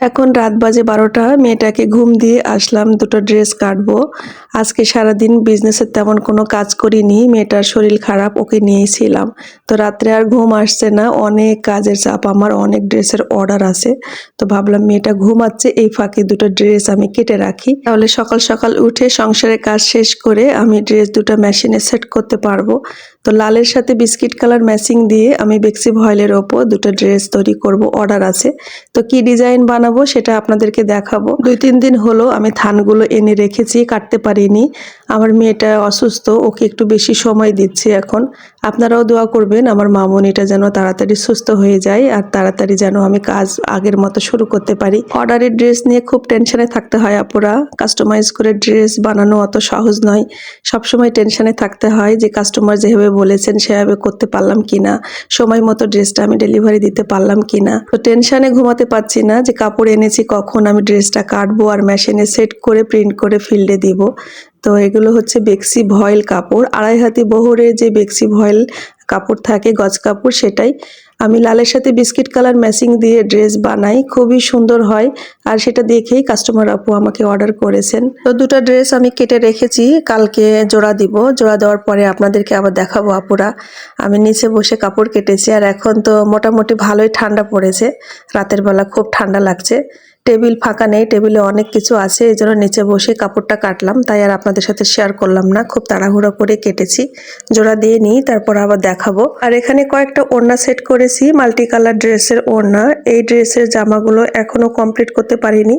এখন রাত বাজে বারোটা, মেয়েটাকে ঘুম দিয়ে আসলাম, দুটো ড্রেস কাটবো। আজকে সারাদিন বিজনেসের তেমন কোনো কাজ করিনি, মেয়েটার শরীর খারাপ, ওকে নিয়েছিলাম। তো রাত্রে আর ঘুম আসছে না, অনেক কাজের চাপ আমার, অনেক ড্রেসের অর্ডার আছে। তো ভাবলাম মেয়েটা ঘুমাচ্ছে, এই ফাঁকে দুটো ড্রেস আমি কেটে রাখি। তাহলে সকাল সকাল উঠে সংসারের কাজ শেষ করে আমি ড্রেস দুটো মেশিনে সেট করতে পারব। তো লালের সাথে বিস্কিট কালার ম্যাচিং দিয়ে আমি বেক্সি ভয়েলের ওপর দুটো ড্রেস তৈরি করব, অর্ডার আছে। তো কি ডিজাইন বানাবো সেটা আপনাদেরকে দেখাবো। দুই তিন দিন হলো আমি থানগুলো এনে রেখেছি, কাটতে পারিনি। আমার মেয়েটা অসুস্থ, ওকে একটু বেশি সময় দিচ্ছি এখন। আপনারাও দোয়া করবেন, আমার মামনিটা যেন তাড়াতাড়ি সুস্থ হয়ে যায় আর তাড়াতাড়ি যেন আমি কাজ আগের মতো শুরু করতে পারি। অর্ডারের ড্রেস নিয়ে খুব টেনশনে থাকতে হয় আপুরা। কাস্টমাইজ করে ড্রেস বানানো অত সহজ নয়। সবসময় টেনশনে থাকতে হয় যে কাস্টমার যেভাবে বলেছেন সেভাবে করতে পারলাম কিনা, সময় মতো ড্রেসটা আমি ডেলিভারি দিতে পারলাম কিনা। তো টেনশনে ঘুমাতে পারছি না যে কাপড় এনেছি কখন আমি ড্রেসটা কাটবো আর মেশিনে সেট করে, প্রিন্ট করে, ফিল্ডে দিব। তো এগুলো হচ্ছে বেক্সি ভয়েল কাপড়। আড়াই হাতি বহরের যে বেক্সি ভয়েল কাপড় থাকে, গজ কাপড়, সেটাই। আমি লালের সাথে বিস্কিট কালার ম্যাচিং দিয়ে ড্রেস বানাই, খুবই সুন্দর হয়। আর সেটা দেখেই কাস্টমার আপু আমাকে অর্ডার করেছেন। তো দুটো ড্রেস আমি কেটে রেখেছি, কালকে জোড়া দিব। জোড়া দেওয়ার পরে আপনাদেরকে আবার দেখাবো আপুরা। আমি নিচে বসে কাপড় কেটেছি, আর এখন তো মোটামুটি ভালোই ঠান্ডা পড়েছে। রাতের বেলা খুব ঠান্ডা লাগছে। টেবিল ফাঁকা নেই, টেবিলে অনেক কিছু আছে, এই জন্য নিচে বসে কাপড়টা কাটলাম, তাই আর আপনাদের সাথে শেয়ার করলাম না, খুব তাড়াহুড়ো করে কেটেছি। জোড়া দিয়ে নিই, তারপর আবার দেখাবো। আর এখানে কয়েকটা ওড়না সেট করেছি মাল্টি কালার ড্রেসের ওড়না। এই ড্রেসের জামাগুলো এখনও কমপ্লিট করতে পারিনি।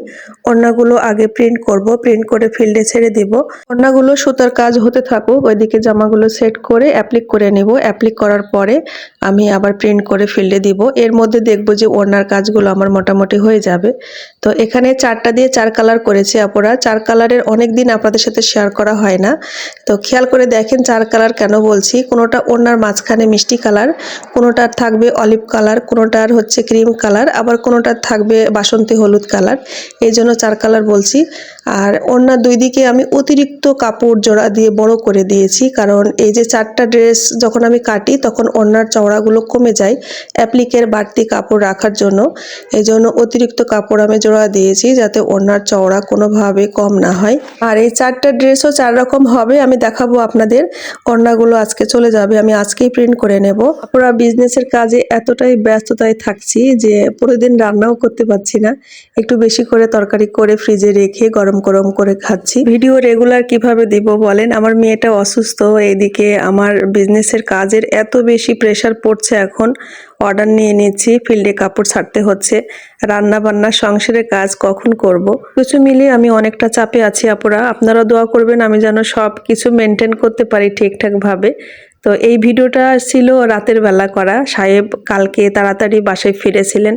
ওড়নাগুলো আগে প্রিন্ট করব প্রিন্ট করে ফিল্ডে ছেড়ে দিব। ওড়নাগুলো সুতার কাজ হতে থাকুক, ওইদিকে জামাগুলো সেট করে অ্যাপ্লিক করে নেব। অ্যাপ্লিক করার পরে আমি আবার প্রিন্ট করে ফিল্ডে দিব। এর মধ্যে দেখব যে ওড়নার কাজগুলো আমার মোটামুটি হয়ে যাবে। তো এখানে চারটা দিয়ে চার কালার করেছি আপনারা চার কালারের অনেক দিন আপনাদের সাথে শেয়ার করা হয় না। তো খেয়াল করে দেখেন চার কালার কেন বলছি। কোনোটা ওনার মাঝখানে মিষ্টি কালার, কোনোটার থাকবে অলিভ কালার, কোনোটার হচ্ছে ক্রিম কালার, আবার কোনোটার থাকবে বাসন্তী হলুদ কালার। এই জন্য চার কালার বলছি। আর ওনার দুই দিকে আমি অতিরিক্ত কাপড় জোড়া দিয়ে বড় করে দিয়েছি। কারণ এই যে চারটা ড্রেস যখন আমি কাটি, তখন ওনার চওড়াগুলো কমে যায় অ্যাপ্লিকের বাড়তি কাপড় রাখার জন্য। এই জন্য অতিরিক্ত কাপড় আমি জোড়া দিয়েছি যাতে ওনার চওড়া কোনোভাবে কম না হয়। আর এই চারটা ড্রেসও চার রকম হবে, আমি দেখাবো আপনাদের ওড়নাগুলো আজকে চলে যাবে, আমি আজকেই প্রিন্ট করে নেব। পুরো বিজনেসের কাজে এতটাই ব্যস্ততায় থাকছি যে প্রতিদিন রান্নাও করতে পারছি না। একটু বেশি করে তরকারি করে ফ্রিজে রেখে গরম গরম করে খাচ্ছি। ভিডিও রেগুলার কীভাবে দিব বলেন? আমার মেয়েটা অসুস্থ, এইদিকে আমার বিজনেসের কাজের এত বেশি প্রেশার পড়ছে এখন। অর্ডার নিয়ে নিচ্ছি ফিল্ডে কাপড় ছাড়তে হচ্ছে। রান্না বান্না সংসারের কাজ, কখন করব। কিছু মিলিয়ে আমি অনেকটা চাপে আছি, আপুরা আপনারা দোয়া করবেন আমি যেন সব কিছু মেনটেন করতে পারি ঠিকঠাকভাবে তো এই ভিডিওটা ছিল রাতের বেলা করা। সাহেব কালকে তাড়াতাড়ি বাসায় ফিরেছিলেন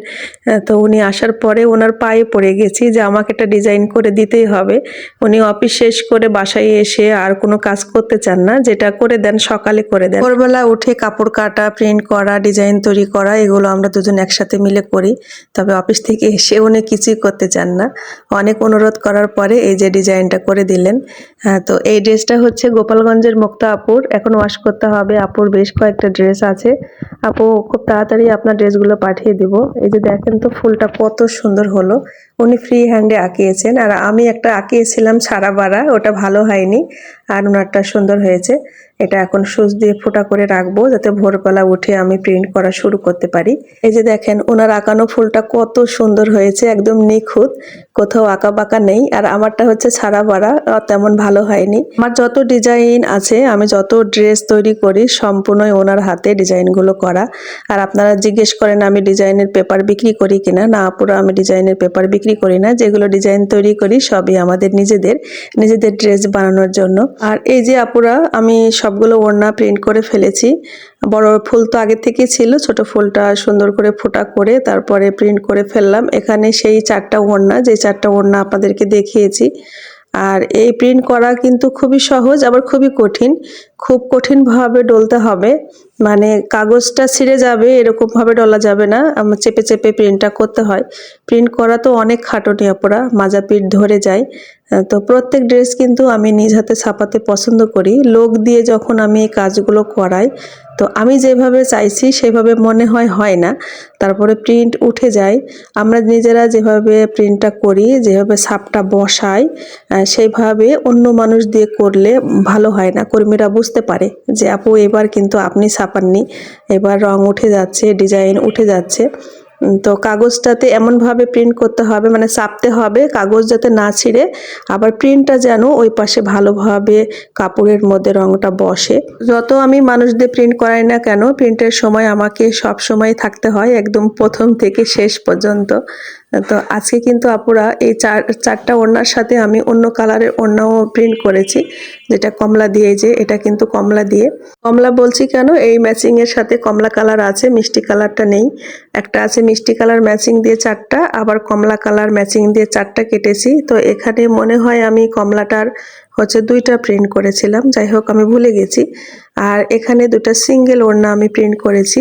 তো উনি আসার পরে ওনার পায়ে পড়ে গেছি যে আমাকে একটা ডিজাইন করে দিতেই হবে। উনি অফিস শেষ করে বাসায় এসে আর কোনো কাজ করতে চান না, যেটা করে দেন সকালে করে দেন। ভোরবেলা উঠে কাপড় কাটা, প্রিন্ট করা, ডিজাইন তৈরি করা, এগুলো আমরা দুজন একসাথে মিলে করি। তবে অফিস থেকে এসে উনি কিছুই করতে চান না। অনেক অনুরোধ করার পরে এই যে ডিজাইনটা করে দিলেন। তো এই ড্রেসটা হচ্ছে গোপালগঞ্জের মুক্তা আপুর এখন ওয়াশ করতে হবে। আপুর বেশ কয়েকটা ড্রেস আছে। আপু, খুব তাড়াতাড়ি আপনার ড্রেসগুলো পাঠিয়ে দিব। এই যে দেখেন তো, ফুলটা কত সুন্দর হলো। উনি ফ্রি হ্যান্ডে আঁকিয়েছেন। আর আমি একটা আঁকিয়েছিলাম ছাড়া বাড়া ওটা ভালো হয়নি। আর ওনারটা সুন্দর হয়েছে। এটা এখন সুচ দিয়ে ফোটা করে রাখব, যাতে ভোরবেলা উঠে আমি প্রিন্ট করা শুরু করতে পারি। এই যে দেখেন ওনার আঁকানো ফুলটা কত সুন্দর হয়েছে, একদম নিখুঁত। কোথাও আঁকা বাঁকা নেই। আর আমারটা হচ্ছে ছাড়া বাড়া তেমন ভালো হয়নি। আমার যত ডিজাইন আছে, আমি যত ড্রেস তৈরি করি, সম্পূর্ণই ওনার হাতে ডিজাইনগুলো করা। আর আপনারা জিজ্ঞেস করেন, আমি ডিজাইনের পেপার বিক্রি করি কিনা? না পুরো আমি ডিজাইনের পেপার বিক্রি করি না, যেগুলো ডিজাইন তৈরি করি, সবই আমাদের নিজেদের নিজেদের ড্রেস বানানোর জন্য। আর এই যে আপুরা, আমি সবগুলো ওড়না প্রিন্ট করে ফেলেছি। বড় ফুল তো আগে থেকে ছিল, ছোট ফুলটা সুন্দর করে ফোটা করে তারপরে প্রিন্ট করে ফেললাম। এখানে সেই চারটা ওড়না, যে চারটা ওড়না আপনাদেরকে দেখিয়েছি। আর এই প্রিন্ট করা কিন্তু খুবই সহজ, আবার খুবই কঠিন। খুব কঠিনভাবে ডলতে হবে। মানে কাগজটা ছিঁড়ে যাবে, এরকমভাবে ডলা যাবে না। আমার চেপে চেপে প্রিন্টটা করতে হয়। প্রিন্ট করা তো অনেক খাটনি অপরা, মাজা পিঠ ধরে যায়। তো প্রত্যেক ড্রেস কিন্তু আমি নিজ হাতে ছাপাতে পছন্দ করি। লোক দিয়ে যখন আমি এই কাজগুলো করাই, তো আমি যেভাবে চাইছি সেভাবে মনে হয় হয় না। তারপরে প্রিন্ট উঠে যায়। আমরা নিজেরা যেভাবে প্রিন্টটা করি, যেভাবে ছাপটা বসাই সেইভাবে অন্য মানুষ দিয়ে করলে ভালো হয় না। কর্মীরা বুঝতে পারে যে, আপু, এবার কিন্তু আপনি ছাপাননি এবার রং উঠে যাচ্ছে ডিজাইন উঠে যাচ্ছে। তো কাগজটাতে এমনভাবে প্রিন্ট করতে হবে মানে চাপতে হবে, কাগজ যাতে না ছিঁড়ে, আবার প্রিন্টটা যেন ওই পাশে ভালোভাবে কাপড়ের মধ্যে রংটা বসে। যত আমি মানুষদের প্রিন্ট করাই না কেন প্রিন্টের সময় আমাকে সব সময় থাকতে হয়, একদম প্রথম থেকে শেষ পর্যন্ত। তো আজকে কিন্তু আপুরা এই চার, চারটা ওড়নার সাথে আমি অন্য কালারের ওড়নাও প্রিন্ট করেছি, যেটা কমলা দিয়ে যে এটা কিন্তু কমলা দিয়ে। কমলা বলছি কেন? এই ম্যাচিং এর সাথে কমলা কালার আছে, মিষ্টি কালারটা নেই। একটা আছে মিষ্টি কালার ম্যাচিং দিয়ে চারটা, আবার কমলা কালার ম্যাচিং দিয়ে চারটা কেটেছি। তো এখানে মনে হয় আমি কমলাটার হচ্ছে দুইটা প্রিন্ট করেছিলাম, যাই হোক আমি ভুলে গেছি। আর এখানে দুটো সিঙ্গেল ওড়না আমি প্রিন্ট করেছি।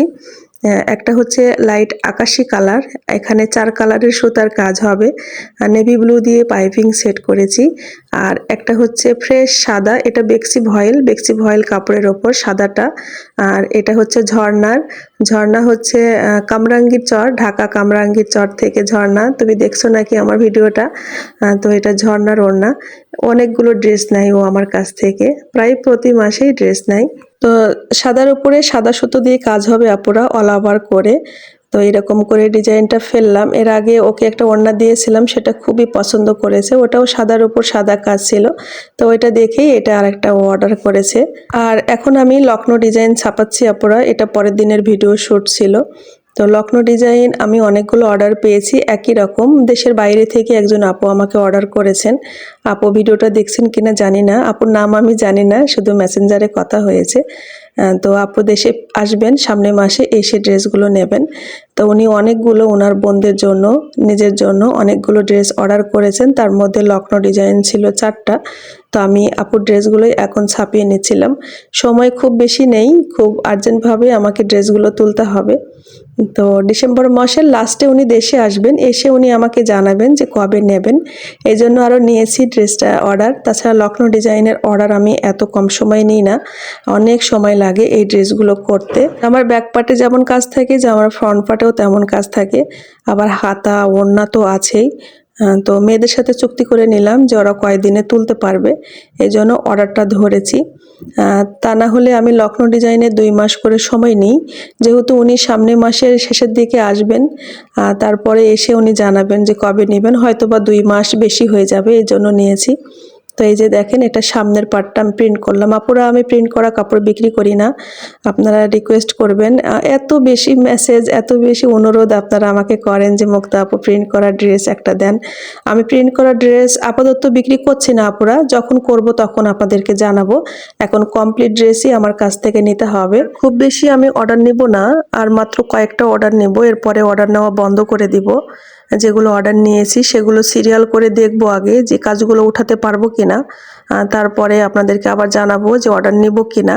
একটা হচ্ছে লাইট আকাশি কালার এখানে চার কালারের সুতার কাজ হবে। আর নেভি ব্লু দিয়ে পাইপিং সেট করেছি। আর একটা হচ্ছে ফ্রেশ সাদা, এটা বেক্সি ভয়েল বেক্সি ভয়েল কাপড়ের ওপর সাদাটা। আর এটা হচ্ছে ঝর্ণার, ঝর্ণা হচ্ছে কামরাঙ্গীর চর, ঢাকা কামরাঙ্গীর চর থেকে ঝর্ণা। তুমি দেখছ নাকি আমার ভিডিওটা? তো এটা ঝর্ণার ওড়না। অনেকগুলো ড্রেস নেয় ও আমার কাছ থেকে। প্রায় প্রতি মাসেই ড্রেস নেয়। তো সাদার উপরে সাদা সুতো দিয়ে কাজ হবে আপুরা অল ওভার করে। তো এরকম করে ডিজাইনটা ফেললাম। এর আগে ওকে একটা ওড়না দিয়েছিলাম, সেটা খুবই পছন্দ করেছে। ওটাও সাদার উপর সাদা কাজ ছিল। তো ওইটা দেখেই এটা আর একটা অর্ডার করেছে। আর এখন আমি লখনৌ ডিজাইন ছাপাচ্ছি আপুরা। এটা পরের দিনের ভিডিও শ্যুট ছিল। তো লখনৌ ডিজাইন আমি অনেকগুলো অর্ডার পেয়েছি, একই রকম। দেশের বাইরে থেকে একজন আপু আমাকে অর্ডার করেছেন। আপু ভিডিওটা দেখছেন কিনা জানি না। আপুর নাম আমি জানি না, শুধু মেসেঞ্জারে কথা হয়েছে। তো আপু দেশে আসবেন, সামনে মাসে এসে ড্রেসগুলো নেবেন। তো উনি অনেকগুলো ওনার বোনদের জন্য, নিজের জন্য অনেকগুলো ড্রেস অর্ডার করেছেন। তার মধ্যে লখনৌ ডিজাইন ছিল চারটা। তো আমি আপুর ড্রেসগুলোই এখন ছাপিয়ে নিচ্ছিলাম। সময় খুব বেশি নেই, খুব আর্জেন্টভাবে আমাকে ড্রেসগুলো তুলতে হবে। তো ডিসেম্বর মাসের লাস্টে উনি দেশে আসবেন, এসে উনি আমাকে জানাবেন যে কবে নেবেন। এই জন্য আরও নিয়েছি ড্রেসটা অর্ডার তাছাড়া লখনৌ ডিজাইনের অর্ডার আমি এত কম সময় নিই না, অনেক সময় লাগে এই ড্রেসগুলো করতে। আমার ব্যাক পার্টে যেমন কাজ থাকে, যে আমার ফ্রন্ট পার্টেও তেমন কাজ থাকে। আবার হাতা, ওড়না তো আছেই। তো মেয়েদের সাথে চুক্তি করে নিলাম যে ওরা কয়দিনে তুলতে পারবে। এই জন্য অর্ডারটা ধরেছি। তা না হলে আমি লখনৌ ডিজাইনে দুই মাস করে সময় নিই। যেহেতু উনি সামনে মাসের শেষের দিকে আসবেন তারপরে এসে উনি জানাবেন যে কবে নেবেন। হয়তো বা দুই মাস বেশি হয়ে যাবে, এই জন্য নিয়েছি। তো এই যে দেখেন, এটা সামনের পার্টটা আমি প্রিন্ট করলাম। আপুরা, আমি প্রিন্ট করা কাপড় বিক্রি করি না। আপনারা রিকোয়েস্ট করবেন। এত বেশি মেসেজ এত বেশি অনুরোধ আপনারা আমাকে করেন যে, মুক্তা আপু প্রিন্ট করা ড্রেস একটা দেন। আমি প্রিন্ট করা ড্রেস আপাতত বিক্রি করছি না আপুরা। যখন করব তখন আপনাদেরকে জানাব। এখন কমপ্লিট ড্রেসই আমার কাছ থেকে নিতে হবে। খুব বেশি আমি অর্ডার নেব না, আর মাত্র কয়েকটা অর্ডার নেব। এরপরে অর্ডার নেওয়া বন্ধ করে দিব। যেগুলো অর্ডার নিয়েছি সেগুলো সিরিয়াল করে দেখব আগে যে কাজগুলো উঠাতে পারব কিনা। আহ, তারপরে আপনাদেরকে আবার জানাব যে অর্ডার নিব কিনা।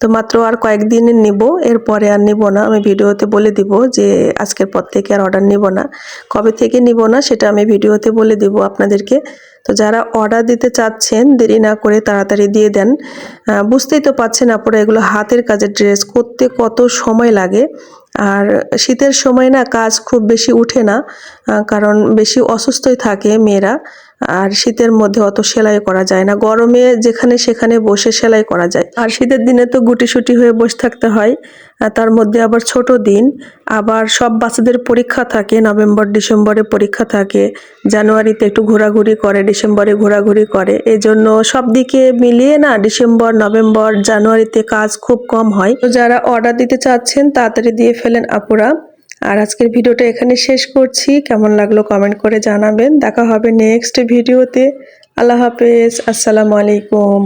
তো মাত্র আর কয়েকদিন নিব এরপরে আর নিব না। আমি ভিডিওতে বলে দিব যে আজকের পর থেকে আর অর্ডার নিব না। কবে থেকে নিব না সেটা আমি ভিডিওতে বলে দিব আপনাদেরকে। তো যারা অর্ডার দিতে চাচ্ছেন দেরি না করে তাড়াতাড়ি দিয়ে দেন। বুঝতেই তো পাচ্ছেন আপনারা এগুলো হাতের কাজের ড্রেস করতে কত সময় লাগে। আর শীতের সময় না কাজ খুব বেশি উঠে না কারণ বেশি অসুস্থই থাকে মেয়েরা। আর শীতের মধ্যে অত সেলাই করা যায় না। গরমে যেখানে সেখানে বসে সেলাই করা যায়। আর শীতের দিনে তো গুটিসুটি হয়ে বসে থাকতে হয়। তার মধ্যে আবার ছোট দিন। আবার সব বাচ্চাদের পরীক্ষা থাকে, নভেম্বর, ডিসেম্বরে পরীক্ষা থাকে। জানুয়ারিতে একটু ঘোরাঘুরি করে, ডিসেম্বরে ঘোরাঘুরি করে। এই জন্য সব দিকে মিলিয়ে না ডিসেম্বর, নভেম্বর, জানুয়ারিতে কাজ খুব কম হয়। তো যারা অর্ডার দিতে চাচ্ছেন, তাড়াতাড়ি দিয়ে ফেলেন আপুরা। আর আজকের ভিডিওটা এখানে শেষ করছি। কেমন লাগল কমেন্ট করে জানাবেন। দেখা হবে নেক্সট ভিডিওতে। আল্লাহ হাফেজ। আসসালামু আলাইকুম।